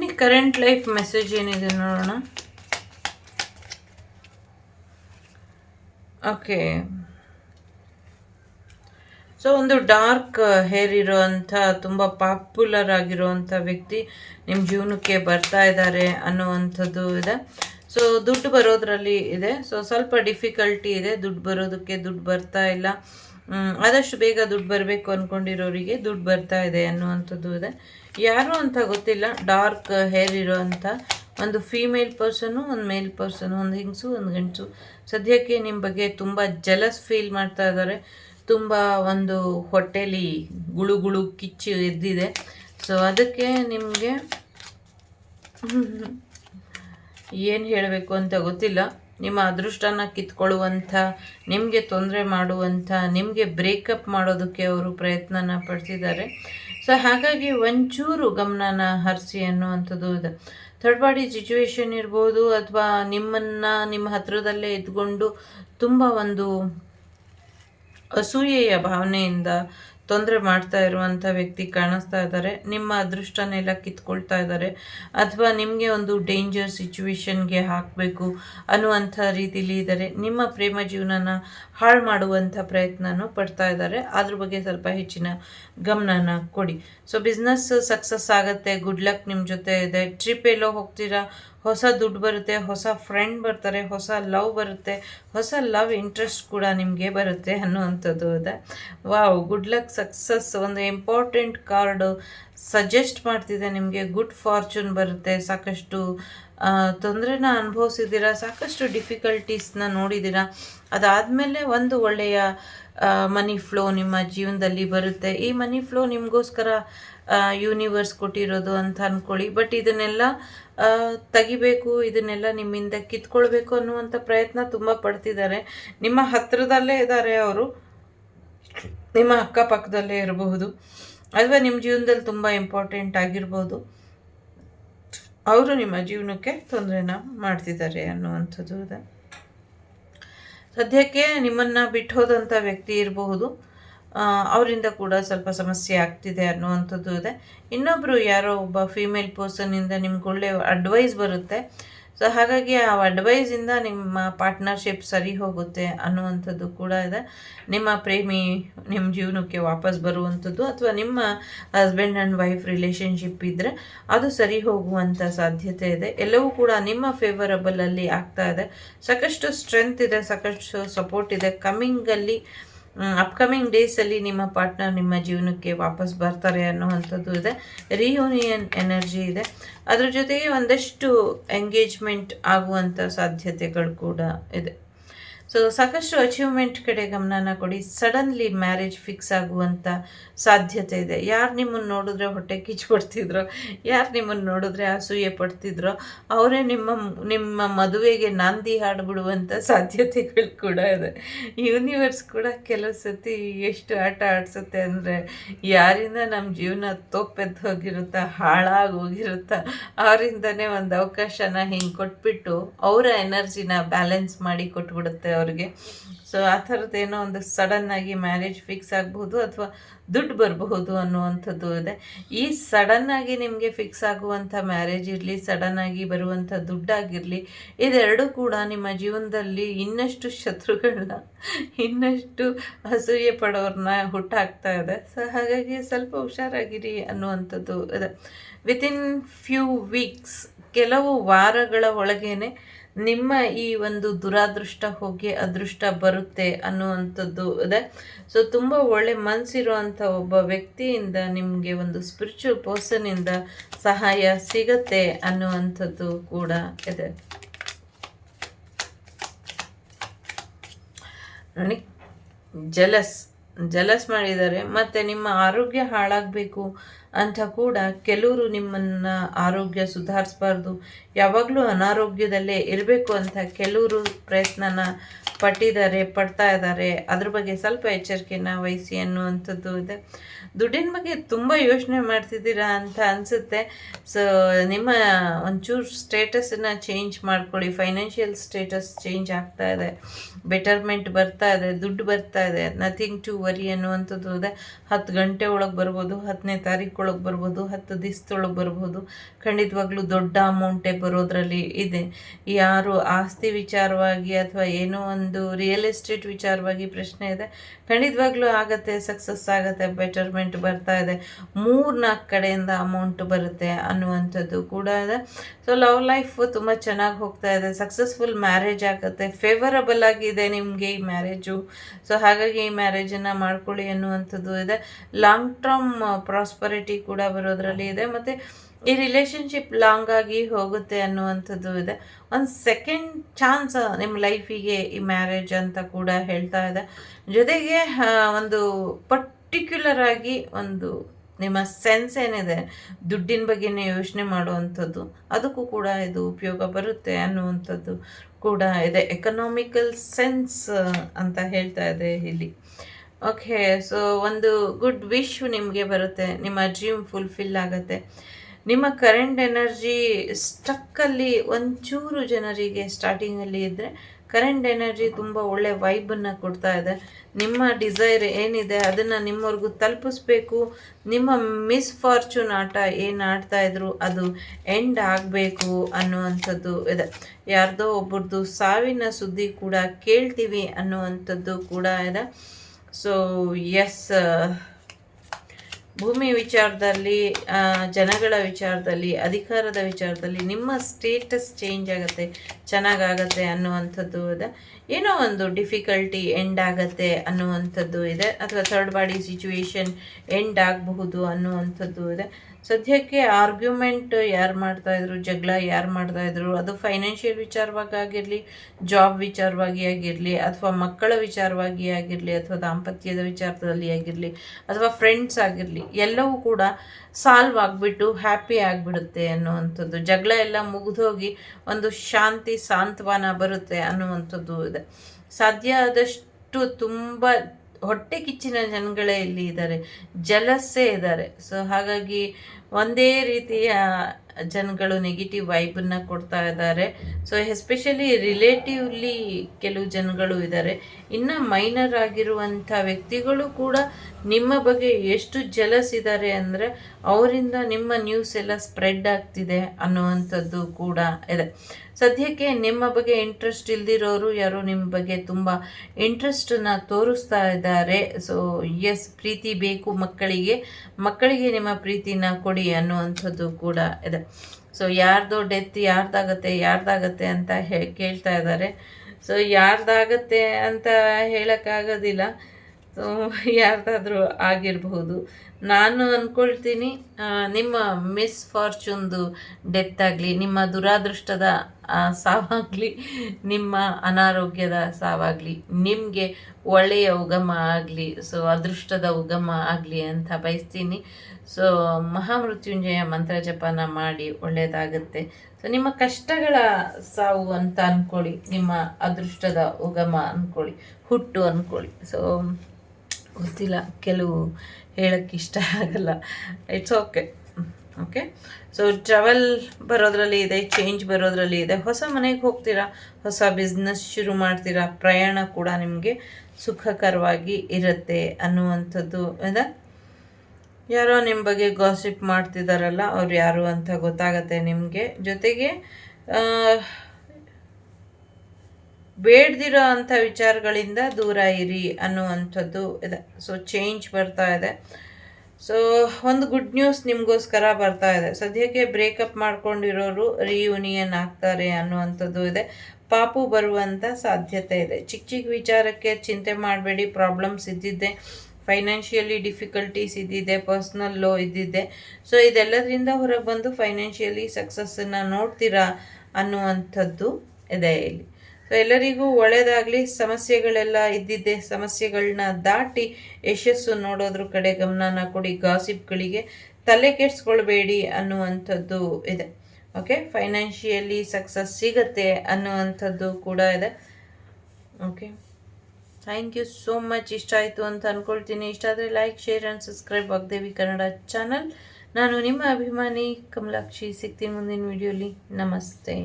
ನೀ current life message ಏನಿದೆ ನೋಡೋಣ. ಓಕೆ ಸೊ ಒಂದು ಡಾರ್ಕ್ ಹೇರ್ ಇರೋವಂಥ, ತುಂಬ ಪಾಪ್ಯುಲರ್ ಆಗಿರೋವಂಥ ವ್ಯಕ್ತಿ ನಿಮ್ಮ ಜೀವನಕ್ಕೆ ಬರ್ತಾ ಇದ್ದಾರೆ ಅನ್ನುವಂಥದ್ದು ಇದೆ. ಸೊ ದುಡ್ಡು ಬರೋದ್ರಲ್ಲಿ ಇದೆ. ಸೊ ಸ್ವಲ್ಪ ಡಿಫಿಕಲ್ಟಿ ಇದೆ. ದುಡ್ಡು ಬರೋದಕ್ಕೆ ದುಡ್ಡು ಬರ್ತಾ ಇಲ್ಲ. ಆದಷ್ಟು ಬೇಗ ದುಡ್ಡು ಬರಬೇಕು ಅಂದ್ಕೊಂಡಿರೋರಿಗೆ ದುಡ್ಡು ಬರ್ತಾ ಇದೆ ಅನ್ನುವಂಥದ್ದು ಇದೆ. ಯಾರು ಅಂತ ಗೊತ್ತಿಲ್ಲ, ಡಾರ್ಕ್ ಹೇರ್ ಇರೋವಂಥ ಒಂದು ಫೀಮೇಲ್ ಪರ್ಸನು ಒಂದು ಮೇಲ್ ಪರ್ಸನು ಒಂದು ಹಿಂಗ್ಸು, ಒಂದು ಗಂಡಸು. ಸದ್ಯಕ್ಕೆ ನಿಮ್ಮ ಬಗ್ಗೆ ತುಂಬ ಜಲಸ್ ಫೀಲ್ ಮಾಡ್ತಾ ಇದ್ದಾರೆ ತುಂಬ ಒಂದು ಹೊಟ್ಟೆಲಿ ಗುಳು ಗುಳು ಕಿಚ್ಚು ಎದ್ದಿದೆ. ಸೊ ಅದಕ್ಕೆ ನಿಮಗೆ ಏನು ಹೇಳಬೇಕು ಅಂತ ಗೊತ್ತಿಲ್ಲ. ನಿಮ್ಮ ಅದೃಷ್ಟನ ಕಿತ್ಕೊಳ್ಳುವಂಥ, ನಿಮಗೆ ತೊಂದರೆ ಮಾಡುವಂಥ, ನಿಮಗೆ ಬ್ರೇಕಪ್ ಮಾಡೋದಕ್ಕೆ ಅವರು ಪ್ರಯತ್ನನ ಪಡ್ತಿದ್ದಾರೆ. ಸೊ ಹಾಗಾಗಿ ಒಂಚೂರು ಗಮನನ ಹರಿಸಿ ಅನ್ನುವಂಥದ್ದು ಇದೆ. ಥರ್ಡ್ ಪಾರ್ಟಿ ಸಿಚುವೇಶನ್ ಇರ್ಬೋದು ಅಥವಾ ನಿಮ್ಮನ್ನು ನಿಮ್ಮ ಹತ್ರದಲ್ಲೇ ಇದ್ಕೊಂಡು ತುಂಬ ಒಂದು ಅಸೂಯೆಯ ಭಾವನೆಯಿಂದ ತೊಂದರೆ ಮಾಡ್ತಾ ಇರುವಂಥ ವ್ಯಕ್ತಿ ಕಾಣಿಸ್ತಾ ಇದ್ದಾರೆ. ನಿಮ್ಮ ಅದೃಷ್ಟನೆಲ್ಲ ಕಿತ್ಕೊಳ್ತಾ ಇದ್ದಾರೆ. ಅಥವಾ ನಿಮಗೆ ಒಂದು ಡೇಂಜರ್ ಸಿಚುವೇಶನ್ಗೆ ಹಾಕಬೇಕು ಅನ್ನುವಂಥ ರೀತಿಲಿ ಇದ್ದಾರೆ. ನಿಮ್ಮ ಪ್ರೇಮ ಜೀವನನ ಹಾಳು ಮಾಡುವಂಥ ಪ್ರಯತ್ನನೂ ಪಡ್ತಾ ಇದ್ದಾರೆ. ಅದ್ರ ಬಗ್ಗೆ ಸ್ವಲ್ಪ ಹೆಚ್ಚಿನ ಗಮನನ ಕೊಡಿ. ಸೊ ಬಿಸ್ನೆಸ್ ಸಕ್ಸಸ್ ಆಗುತ್ತೆ. ಗುಡ್ ಲಕ್ ನಿಮ್ಮ ಜೊತೆ ಇದೆ. ಟ್ರಿಪ್ ಎಲ್ಲೋ ಹೋಗ್ತೀರಾ? ಹೊಸ ದುಡ್ಡು ಬರುತ್ತೆ, ಹೊಸ ಫ್ರೆಂಡ್ ಬರ್ತಾರೆ, ಹೊಸ ಲವ್ ಬರುತ್ತೆ, ಹೊಸ ಲವ್ ಇಂಟ್ರೆಸ್ಟ್ ಕೂಡ ನಿಮಗೆ ಬರುತ್ತೆ ಅನ್ನುವಂಥದ್ದು ಅದ. ವಾವ್ ಗುಡ್ ಲಕ್ ಸಕ್ಸಸ್ ಒಂದು ಇಂಪಾರ್ಟೆಂಟ್ ಕಾರ್ಡು ಸಜೆಸ್ಟ್ ಮಾಡ್ತಿದೆ ನಿಮಗೆ. ಗುಡ್ ಫಾರ್ಚೂನ್ ಬರುತ್ತೆ, ಸಾಕಷ್ಟು ತೊಂದರೆನ ಅನುಭವಿಸಿದ್ದೀರಾ? ಸಾಕಷ್ಟು ಡಿಫಿಕಲ್ಟೀಸ್ನ ನೋಡಿದ್ದೀರಾ? ಅದಾದಮೇಲೆ ಒಂದು ಒಳ್ಳೆಯ ಮನಿ ಫ್ಲೋ ನಿಮ್ಮ ಜೀವನದಲ್ಲಿ ಬರುತ್ತೆ. ಈ ಮನಿ ಫ್ಲೋ ನಿಮಗೋಸ್ಕರ ಯೂನಿವರ್ಸ್ ಕೊಟ್ಟಿರೋದು ಅಂತ ಅಂದ್ಕೊಳ್ಳಿ ಬಟ್ ಇದನ್ನೆಲ್ಲ ತೆಗಿಬೇಕು, ಇದನ್ನೆಲ್ಲ ನಿಮ್ಮಿಂದ ಕಿತ್ಕೊಳ್ಬೇಕು ಅನ್ನುವಂಥ ಪ್ರಯತ್ನ ತುಂಬ ಪಡ್ತಿದ್ದಾರೆ. ನಿಮ್ಮ ಹತ್ತಿರದಲ್ಲೇ ಇದ್ದಾರೆ ಅವರು. ನಿಮ್ಮ ಅಕ್ಕಪಕ್ಕದಲ್ಲೇ ಇರಬಹುದು. ಅಥವಾ ನಿಮ್ಮ ಜೀವನದಲ್ಲಿ ತುಂಬ ಇಂಪಾರ್ಟೆಂಟ್ ಆಗಿರ್ಬೋದು. ಅವರು ನಿಮ್ಮ ಜೀವನಕ್ಕೆ ತೊಂದರೆನ ಮಾಡ್ತಿದ್ದಾರೆ ಅನ್ನುವಂಥದ್ದು ಇದೆ. ಸದ್ಯಕ್ಕೆ ನಿಮ್ಮನ್ನು ಬಿಟ್ಟು ಹೋದಂಥ ವ್ಯಕ್ತಿ ಇರಬಹುದು. ಅವರಿಂದ ಕೂಡ ಸ್ವಲ್ಪ ಸಮಸ್ಯೆ ಆಗ್ತಿದೆ ಅನ್ನುವಂಥದ್ದು ಇದೆ. ಇನ್ನೊಬ್ಬರು ಯಾರೋ ಒಬ್ಬ ಫೀಮೇಲ್ ಪರ್ಸನ್ನಿಂದ ನಿಮ್ಗೆ ಒಳ್ಳೆಯ ಅಡ್ವೈಸ್ ಬರುತ್ತೆ. ಸೊ ಹಾಗಾಗಿ ಆ ಅಡ್ವೈಸಿಂದ ನಿಮ್ಮ ಪಾರ್ಟ್ನರ್ಶಿಪ್ ಸರಿ ಹೋಗುತ್ತೆ ಅನ್ನುವಂಥದ್ದು ಕೂಡ ಇದೆ. ನಿಮ್ಮ ಪ್ರೇಮಿ ನಿಮ್ಮ ಜೀವನಕ್ಕೆ ವಾಪಸ್ ಬರುವಂಥದ್ದು ಅಥವಾ ನಿಮ್ಮ ಹಸ್ಬೆಂಡ್ ಆ್ಯಂಡ್ ವೈಫ್ ರಿಲೇಷನ್ಶಿಪ್ ಇದ್ದರೆ ಅದು ಸರಿ ಹೋಗುವಂಥ ಸಾಧ್ಯತೆ ಇದೆ. ಎಲ್ಲವೂ ಕೂಡ ನಿಮ್ಮ ಫೇವರಬಲಲ್ಲಿ ಆಗ್ತಾ ಇದೆ. ಸಾಕಷ್ಟು ಸ್ಟ್ರೆಂತ್ ಇದೆ, ಸಾಕಷ್ಟು ಸಪೋರ್ಟ್ ಇದೆ. ಕಮ್ಮಿಂಗಲ್ಲಿ ಅಪ್ಕಮಿಂಗ್ ಡೇಸಲ್ಲಿ ನಿಮ್ಮ ಪಾರ್ಟ್ನರ್ ನಿಮ್ಮ ಜೀವನಕ್ಕೆ ವಾಪಸ್ ಬರ್ತಾರೆ ಅನ್ನುವಂಥದ್ದು ಇದೆ. ರಿಯೂನಿಯನ್ ಎನರ್ಜಿ ಇದೆ. ಅದ್ರ ಜೊತೆಗೆ ಒಂದಷ್ಟು ಎಂಗೇಜ್ಮೆಂಟ್ ಆಗುವಂಥ ಸಾಧ್ಯತೆಗಳು ಕೂಡ ಇದೆ. ಸೊ ಸಾಕಷ್ಟು ಅಚೀವ್ಮೆಂಟ್ ಕಡೆ ಗಮನನ ಕೊಡಿ. ಸಡನ್ಲಿ ಮ್ಯಾರೇಜ್ ಫಿಕ್ಸ್ ಆಗುವಂಥ ಸಾಧ್ಯತೆ ಇದೆ. ಯಾರು ನಿಮ್ಮನ್ನು ನೋಡಿದ್ರೆ ಹೊಟ್ಟೆ ಕಿಚ್ಚು ಪಡ್ತಿದ್ರು ಯಾರು ನಿಮ್ಮನ್ನು ನೋಡಿದ್ರೆ ಅಸೂಯೆ ಪಡ್ತಿದ್ರೋ? ಅವರೇ ನಿಮ್ಮ ನಿಮ್ಮ ಮದುವೆಗೆ ನಾಂದಿ ಹಾಡ್ಬಿಡುವಂಥ ಸಾಧ್ಯತೆಗಳು ಕೂಡ ಇದೆ. ಯೂನಿವರ್ಸ್ ಕೂಡ ಕೆಲವು ಸತಿ ಎಷ್ಟು ಆಟ ಆಡಿಸುತ್ತೆ ಅಂದರೆ ಯಾರಿಂದ ನಮ್ಮ ಜೀವನ ತೋಪೆದ್ದು ಹೋಗಿರುತ್ತಾ, ಹಾಳಾಗಿ ಹೋಗಿರುತ್ತಾ, ಅವರಿಂದನೇ ಒಂದು ಅವಕಾಶನ ಹಿಂಗೆ ಕೊಟ್ಬಿಟ್ಟು ಅವರ ಎನರ್ಜಿನ ಬ್ಯಾಲೆನ್ಸ್ ಮಾಡಿ ಕೊಟ್ಬಿಡುತ್ತೆ ಅವ್ರಿಗೆ ಸೊ ಆ ಥರದ್ದೇನೋ ಒಂದು ಸಡನ್ನಾಗಿ ಮ್ಯಾರೇಜ್ ಫಿಕ್ಸ್ ಆಗಬಹುದು ಅಥವಾ ದುಡ್ಡು ಬರಬಹುದು ಅನ್ನುವಂಥದ್ದು ಇದೆ. ಈ ಸಡನ್ನಾಗಿ ನಿಮಗೆ ಫಿಕ್ಸ್ ಆಗುವಂಥ ಮ್ಯಾರೇಜ್ ಇರಲಿ ಸಡನ್ನಾಗಿ ಬರುವಂಥ ದುಡ್ಡಾಗಿರಲಿ ಇದೆರಡೂ ಕೂಡ ನಿಮ್ಮ ಜೀವನದಲ್ಲಿ ಇನ್ನಷ್ಟು ಶತ್ರುಗಳನ್ನ, ಇನ್ನಷ್ಟು ಅಸೂಯೆ ಪಡೋರನ್ನ ಹುಟ್ಟಾಕ್ತಾ ಇದೆ. ಸೊ ಹಾಗಾಗಿ ಸ್ವಲ್ಪ ಹುಷಾರಾಗಿರಿ ಅನ್ನುವಂಥದ್ದು ಇದೆ. ವಿತಿನ್ ಫ್ಯೂ ವೀಕ್ಸ್ ಕೆಲವು ವಾರಗಳ ಒಳಗೇನೆ ನಿಮ್ಮ ಈ ಒಂದು ದುರಾದೃಷ್ಟ ಹೋಗಿ ಅದೃಷ್ಟ ಬರುತ್ತೆ ಅನ್ನುವಂಥದ್ದು ಇದೆ. ಸೊ ತುಂಬ ಒಳ್ಳೆ ಮನಸ್ಸಿರುವಂಥ ಒಬ್ಬ ವ್ಯಕ್ತಿಯಿಂದ ನಿಮಗೆ ಒಂದು ಸ್ಪಿರಿಚುವಲ್ ಪರ್ಸನಿಂದ ಸಹಾಯ ಸಿಗತ್ತೆ ಅನ್ನುವಂಥದ್ದು ಕೂಡ ಇದೆ. ನೋಡಿ ಜಲಸ್ ಜಲಸ್ ಮಾಡಿದ್ದಾರೆ. ಮತ್ತು ನಿಮ್ಮ ಆರೋಗ್ಯ ಹಾಳಾಗಬೇಕು ಅಂತ ಕೂಡ ಕೆಲವರು ನಿಮ್ಮನ್ನು ಆರೋಗ್ಯ ಸುಧಾರಿಸ್ಬಾರ್ದು. ಯಾವಾಗಲೂ ಅನಾರೋಗ್ಯದಲ್ಲೇ ಇರಬೇಕು ಅಂತ ಕೆಲವರು ಪ್ರಯತ್ನನ ಪಟ್ಟಿದ್ದಾರೆ, ಪಡ್ತಾ ಇದ್ದಾರೆ. ಅದ್ರ ಬಗ್ಗೆ ಸ್ವಲ್ಪ ಎಚ್ಚರಿಕೆನ ವಹಿಸಿ ಅನ್ನುವಂಥದ್ದು ಇದೆ. ದುಡ್ಡಿನ ಬಗ್ಗೆ ತುಂಬ ಯೋಚನೆ ಮಾಡ್ತಿದ್ದೀರಾ ಅಂತ ಅನಿಸುತ್ತೆ. ಸೊ ನಿಮ್ಮ ಒಂಚೂರು ಸ್ಟೇಟಸನ್ನು ಚೇಂಜ್ ಮಾಡ್ಕೊಳ್ಳಿ. ಫೈನಾನ್ಷಿಯಲ್ ಸ್ಟೇಟಸ್ ಚೇಂಜ್ ಆಗ್ತಾ ಇದೆ. ಬೆಟರ್ಮೆಂಟ್ ಬರ್ತಾ ಇದೆ, ದುಡ್ಡು ಬರ್ತಾ ಇದೆ ನಥಿಂಗ್ ಟು ವರಿ ಅನ್ನುವಂಥದ್ದು ಇದೆ. ಹತ್ತು ಗಂಟೆ ಒಳಗೆ ಬರ್ಬೋದು, ಹತ್ತನೇ ತಾರೀಕು ಒಳಗೆ ಬರ್ಬೋದು, ಹತ್ತು ದಿವಸದೊಳಗೆ ಬರ್ಬೋದು. ಖಂಡಿತವಾಗ್ಲೂ ದೊಡ್ಡ ಅಮೌಂಟೇ ಬರೋದ್ರಲ್ಲಿ ಇದೆ. ಯಾರು ಆಸ್ತಿ ವಿಚಾರವಾಗಿ ಅಥವಾ ಏನೋ ಒಂದು ರಿಯಲ್ ಎಸ್ಟೇಟ್ ವಿಚಾರವಾಗಿ ಪ್ರಶ್ನೆ ಇದೆ, ಖಂಡಿತವಾಗ್ಲೂ ಆಗತ್ತೆ ಸಕ್ಸಸ್ ಆಗುತ್ತೆ ಬೆಟರ್ಮೆಂಟ್ ಬರ್ತಾ ಇದೆ. ಮೂರು ನಾಲ್ಕು ಕಡೆಯಿಂದ ಅಮೌಂಟ್ ಬರುತ್ತೆ ಅನ್ನುವಂಥದ್ದು ಕೂಡ ಇದೆ. ಸೊ ಲವ್ ಲೈಫ್ ತುಂಬ ಚೆನ್ನಾಗಿ ಹೋಗ್ತಾ ಇದೆ. ಸಕ್ಸಸ್ಫುಲ್ ಮ್ಯಾರೇಜ್ ಆಗುತ್ತೆ ಫೇವರಬಲ್ ಆಗಿದೆ ನಿಮಗೆ ಈ ಮ್ಯಾರೇಜು ಸೊ ಹಾಗಾಗಿ ಈ ಮ್ಯಾರೇಜನ್ನು ಮಾಡ್ಕೊಳ್ಳಿ ಅನ್ನುವಂಥದ್ದು ಇದೆ. ಲಾಂಗ್ ಟರ್ಮ್ ಪ್ರಾಸ್ಪರಿಟಿ ಕೂಡ ಬರೋದ್ರಲ್ಲಿ ಇದೆ. ಮತ್ತು ಈ ರಿಲೇಶನ್ಶಿಪ್ ಲಾಂಗ್ ಆಗಿ ಹೋಗುತ್ತೆ ಅನ್ನುವಂಥದ್ದು ಇದೆ. ಒಂದು ಸೆಕೆಂಡ್ ಚಾನ್ಸ್ ನಿಮ್ಮ ಲೈಫಿಗೆ ಈ ಮ್ಯಾರೇಜ್ ಅಂತ ಕೂಡ ಹೇಳ್ತಾ ಇದೆ. ಜೊತೆಗೆ ಒಂದು ಪರ್ಟಿಕ್ಯುಲರ್ ಆಗಿ ಒಂದು ನಿಮ್ಮ ಸೆನ್ಸ್ ಏನಿದೆ, ದುಡ್ಡಿನ ಬಗ್ಗೆನೇ ಯೋಚನೆ ಮಾಡುವಂಥದ್ದು, ಅದಕ್ಕೂ ಕೂಡ ಇದು ಉಪಯೋಗ ಬರುತ್ತೆ ಅನ್ನುವಂಥದ್ದು ಕೂಡ ಇದೆ. ಎಕನಾಮಿಕಲ್ ಸೆನ್ಸ್ ಅಂತ ಹೇಳ್ತಾ ಇದೆ ಇಲ್ಲಿ. ಓಕೆ ಸೊ ಒಂದು ಗುಡ್ ವಿಶ್ ನಿಮಗೆ ಬರುತ್ತೆ, ನಿಮ್ಮ ಡ್ರೀಮ್ ಫುಲ್ಫಿಲ್ ಆಗುತ್ತೆ. ನಿಮ್ಮ ಕರೆಂಟ್ ಎನರ್ಜಿ ಸ್ಟಕ್ಕಲ್ಲಿ ಒಂಚೂರು ಜನರಿಗೆ ಸ್ಟಾರ್ಟಿಂಗಲ್ಲಿ ಇದ್ದರೆ ಕರೆಂಟ್ ಎನರ್ಜಿ ತುಂಬ ಒಳ್ಳೆ ವೈಬನ್ನು ಕೊಡ್ತಾ ಇದೆ. ನಿಮ್ಮ ಡಿಸೈರ್ ಏನಿದೆ ಅದನ್ನು ನಿಮ್ಮವ್ರಿಗೂ ತಲುಪಿಸ್ಬೇಕು. ನಿಮ್ಮ ಮಿಸ್ ಫಾರ್ಚೂನ್ ಆಟ ಏನು ಆಡ್ತಾ ಇದ್ರು ಅದು ಎಂಡ್ ಆಗಬೇಕು ಅನ್ನುವಂಥದ್ದು ಇದೆ. ಯಾರ್ದೋ ಒಬ್ಬರದ್ದು ಸಾವಿನ ಸುದ್ದಿ ಕೂಡ ಕೇಳ್ತೀವಿ ಅನ್ನುವಂಥದ್ದು ಕೂಡ ಇದೆ. ಸೊ ಎಸ್ ಭೂಮಿ ವಿಚಾರದಲ್ಲಿ ಜನಗಳ ವಿಚಾರದಲ್ಲಿ, ಅಧಿಕಾರದ ವಿಚಾರದಲ್ಲಿ ನಿಮ್ಮ ಸ್ಟೇಟಸ್ ಚೇಂಜ್ ಆಗುತ್ತೆ, ಚೆನ್ನಾಗಾಗತ್ತೆ ಅನ್ನುವಂಥದ್ದು ಇದೆ. ಏನೋ ಒಂದು ಡಿಫಿಕಲ್ಟಿ ಎಂಡ್ ಆಗತ್ತೆ ಅನ್ನುವಂಥದ್ದು ಇದೆ. ಅಥವಾ ಥರ್ಡ್ ಬಾಡಿ ಸಿಚುವೇಶನ್ ಎಂಡ್ ಆಗಬಹುದು ಅನ್ನುವಂಥದ್ದು ಇದೆ. ಸದ್ಯಕ್ಕೆ ಆರ್ಗ್ಯುಮೆಂಟ್ ಯಾರು ಮಾಡ್ತಾಯಿದ್ರು ಜಗಳ ಯಾರು ಮಾಡ್ತಾಯಿದ್ರು ಅದು ಫೈನಾನ್ಷಿಯಲ್ ವಿಚಾರವಾಗಿ ಆಗಿರಲಿ ಜಾಬ್ ವಿಚಾರವಾಗಿ ಆಗಿರಲಿ, ಅಥವಾ ಮಕ್ಕಳ ವಿಚಾರವಾಗಿ ಆಗಿರಲಿ, ಅಥವಾ ದಾಂಪತ್ಯದ ವಿಚಾರದಲ್ಲಿ ಆಗಿರಲಿ, ಅಥವಾ ಫ್ರೆಂಡ್ಸ್ ಆಗಿರಲಿ, ಎಲ್ಲವೂ ಕೂಡ ಸಾಲ್ವ್ ಆಗಿಬಿಟ್ಟು ಹ್ಯಾಪಿ ಆಗಿಬಿಡುತ್ತೆ ಅನ್ನುವಂಥದ್ದು. ಜಗಳ ಎಲ್ಲ ಮುಗಿದೋಗಿ ಒಂದು ಶಾಂತಿ, ಸಾಂತ್ವನ ಬರುತ್ತೆ ಅನ್ನುವಂಥದ್ದು ಇದೆ. ಸಾಧ್ಯ ಆದಷ್ಟು ತುಂಬ ಹೊಟ್ಟೆ ಕಿಚ್ಚಿನ ಜನಗಳೇ ಇಲ್ಲಿ ಇದ್ದಾರೆ ಜಲಸೆ ಇದ್ದಾರೆ. ಸೊ ಹಾಗಾಗಿ ಒಂದೇ ರೀತಿಯ ಜನಗಳು ನೆಗೆಟಿವ್ ವೈಬನ್ನು ಕೊಡ್ತಾ ಇದ್ದಾರೆ. ಸೊ ಎಸ್ಪೆಷಲಿ ರಿಲೇಟಿವ್ಲಿ ಕೆಲವು ಜನಗಳು ಇದ್ದಾರೆ. ಇನ್ನು ಮೈನರ್ ಆಗಿರುವಂಥ ವ್ಯಕ್ತಿಗಳು ಕೂಡ ನಿಮ್ಮ ಬಗ್ಗೆ ಎಷ್ಟು ಜಲಸ್ ಇದ್ದಾರೆ ಅಂದರೆ ಅವರಿಂದ ನಿಮ್ಮ ನ್ಯೂಸ್ ಎಲ್ಲ ಸ್ಪ್ರೆಡ್ ಆಗ್ತಿದೆ ಅನ್ನುವಂಥದ್ದು ಕೂಡ ಇದೆ. ಸದ್ಯಕ್ಕೆ ನಿಮ್ಮ ಬಗ್ಗೆ ಇಂಟ್ರೆಸ್ಟ್ ಇಲ್ದಿರೋರು ಯಾರು ನಿಮ್ಮ ಬಗ್ಗೆ ತುಂಬ ಇಂಟ್ರೆಸ್ಟನ್ನು ತೋರಿಸ್ತಾ ಇದ್ದಾರೆ. ಸೊ ಎಸ್ ಪ್ರೀತಿ ಬೇಕು ಮಕ್ಕಳಿಗೆ. ಮಕ್ಕಳಿಗೆ ನಿಮ್ಮ ಪ್ರೀತಿನ ಕೊಡಿ ಅನ್ನುವಂಥದ್ದು ಕೂಡ ಇದೆ. ಸೊ ಯಾರ್ದೋ ಡೆತ್ ಯಾರ್ದಾಗತ್ತೆ ಯಾರ್ದಾಗತ್ತೆ ಅಂತ ಹೇ ಕೇಳ್ತಾ ಇದ್ದಾರೆ. ಸೊ ಯಾರ್ದಾಗತ್ತೆ ಅಂತ ಹೇಳೋಕ್ಕಾಗೋದಿಲ್ಲ. ಸೊ ಯಾರ್ದಾದ್ರೂ ಆಗಿರಬಹುದು. ನಾನು ಅಂದ್ಕೊಳ್ತೀನಿ ನಿಮ್ಮ ಮಿಸ್ ಫಾರ್ಚೂನ್ದು ಡೆತ್ ಆಗಲಿ, ನಿಮ್ಮ ದುರಾದೃಷ್ಟದ ಸಾವಾಗಲಿ, ನಿಮ್ಮ ಅನಾರೋಗ್ಯದ ಸಾವಾಗಲಿ, ನಿಮಗೆ ಒಳ್ಳೆಯ ಉಗಮ ಆಗಲಿ ಸೊ ಅದೃಷ್ಟದ ಉಗಮ ಆಗಲಿ ಅಂತ ಬಯಸ್ತೀನಿ. ಸೊ ಮಹಾಮೃತ್ಯುಂಜಯ ಮಂತ್ರ ಜಪನ ಮಾಡಿ ಒಳ್ಳೆಯದಾಗುತ್ತೆ ಸೊ ನಿಮ್ಮ ಕಷ್ಟಗಳ ಸಾವು ಅಂತ ಅಂದ್ಕೊಳ್ಳಿ ನಿಮ್ಮ ಅದೃಷ್ಟದ ಉಗಮ ಅಂದ್ಕೊಳ್ಳಿ ಹುಟ್ಟು ಅಂದ್ಕೊಳ್ಳಿ ಸೊ ಗೊತ್ತಿಲ್ಲ, ಕೆಲವು ಹೇಳಕ್ಕೆ ಇಷ್ಟ ಆಗಲ್ಲ. It's okay okay so travel ಬರೋದ್ರಲ್ಲಿ ಇದೆ ಚೇಂಜ್ ಬರೋದ್ರಲ್ಲಿ ಇದೆ. ಹೊಸ ಮನೆಗೆ ಹೋಗ್ತೀರಾ? ಹೊಸ ಬಿಸ್ನೆಸ್ ಶುರು ಮಾಡ್ತೀರಾ? ಪ್ರಯಾಣ ಕೂಡ ನಿಮಗೆ ಸುಖಕರವಾಗಿ ಇರುತ್ತೆ ಅನ್ನುವಂಥದ್ದು ಇದೆ ಯಾರೋ ನಿಮ್ಮ ಬಗ್ಗೆ ಗಾಸಿಪ್ ಮಾಡ್ತಿದ್ದಾರಲ್ಲ ಅವ್ರು ಯಾರು ಅಂತ ಗೊತ್ತಾಗತ್ತೆ ನಿಮಗೆ. ಜೊತೆಗೆ ಬೇಡ್ದಿರೋ ಅಂಥ ವಿಚಾರಗಳಿಂದ ದೂರ ಇರಿ ಅನ್ನುವಂಥದ್ದು ಇದೆ. ಸೊ ಚೇಂಜ್ ಬರ್ತಾ ಇದೆ. ಸೊ ಒಂದು ಗುಡ್ ನ್ಯೂಸ್ ನಿಮಗೋಸ್ಕರ ಬರ್ತಾ ಇದೆ. ಸದ್ಯಕ್ಕೆ ಬ್ರೇಕಪ್ ಮಾಡ್ಕೊಂಡಿರೋರು ರಿಯೂನಿಯನ್ ಆಗ್ತಾರೆ ಅನ್ನುವಂಥದ್ದು ಇದೆ. ಪಾಪು ಬರುವಂಥ ಸಾಧ್ಯತೆ ಇದೆ. ಚಿಕ್ಕ ಚಿಕ್ಕ ವಿಚಾರಕ್ಕೆ ಚಿಂತೆ ಮಾಡಬೇಡಿ. ಪ್ರಾಬ್ಲಮ್ಸ್ ಇದ್ದಿದ್ದೆ. ಫೈನಾನ್ಷಿಯಲಿ ಡಿಫಿಕಲ್ಟೀಸ್ ಇದ್ದಿದೆ ಪರ್ಸ್ನಲ್ ಲೋ ಇದ್ದಿದ್ದೆ. ಸೊ ಇದೆಲ್ಲದರಿಂದ ಹೊರಗೆ ಬಂದು ಫೈನಾನ್ಷಿಯಲಿ ಸಕ್ಸಸ್ಸನ್ನು ನೋಡ್ತೀರಾ ಅನ್ನುವಂಥದ್ದು ಇದೆ ಇಲ್ಲಿ. ಸೊ ಎಲ್ಲರಿಗೂ ಒಳ್ಳೆಯದಾಗಲಿ ಸಮಸ್ಯೆಗಳೆಲ್ಲ ಇದ್ದಿದ್ದೆ. ಸಮಸ್ಯೆಗಳನ್ನ ದಾಟಿ ಯಶಸ್ಸು ನೋಡೋದ್ರ ಕಡೆ ಗಮನನ ಕೊಡಿ ಗಾಸಿಪ್ಗಳಿಗೆ. ತಲೆ ಕೆಡ್ಸ್ಕೊಳ್ಬೇಡಿ ಅನ್ನುವಂಥದ್ದು ಇದೆ. ಓಕೆ ಫೈನಾನ್ಷಿಯಲಿ ಸಕ್ಸಸ್ ಸಿಗತ್ತೆ ಅನ್ನುವಂಥದ್ದು ಕೂಡ ಇದೆ. Okay thank you so much ಇಷ್ಟ ಆಯಿತು ಅಂತ ಅಂದ್ಕೊಳ್ತೀನಿ ಇಷ್ಟ ಆದರೆ like share and subscribe Vagdevi Kannada channel ನಾನು ನಿಮ್ಮ ಅಭಿಮಾನಿ ಕಮಲಾಕ್ಷಿ. ಸಿಗ್ತೀನಿ ಮುಂದಿನ ವಿಡಿಯೋಲಿ ನಮಸ್ತೆ.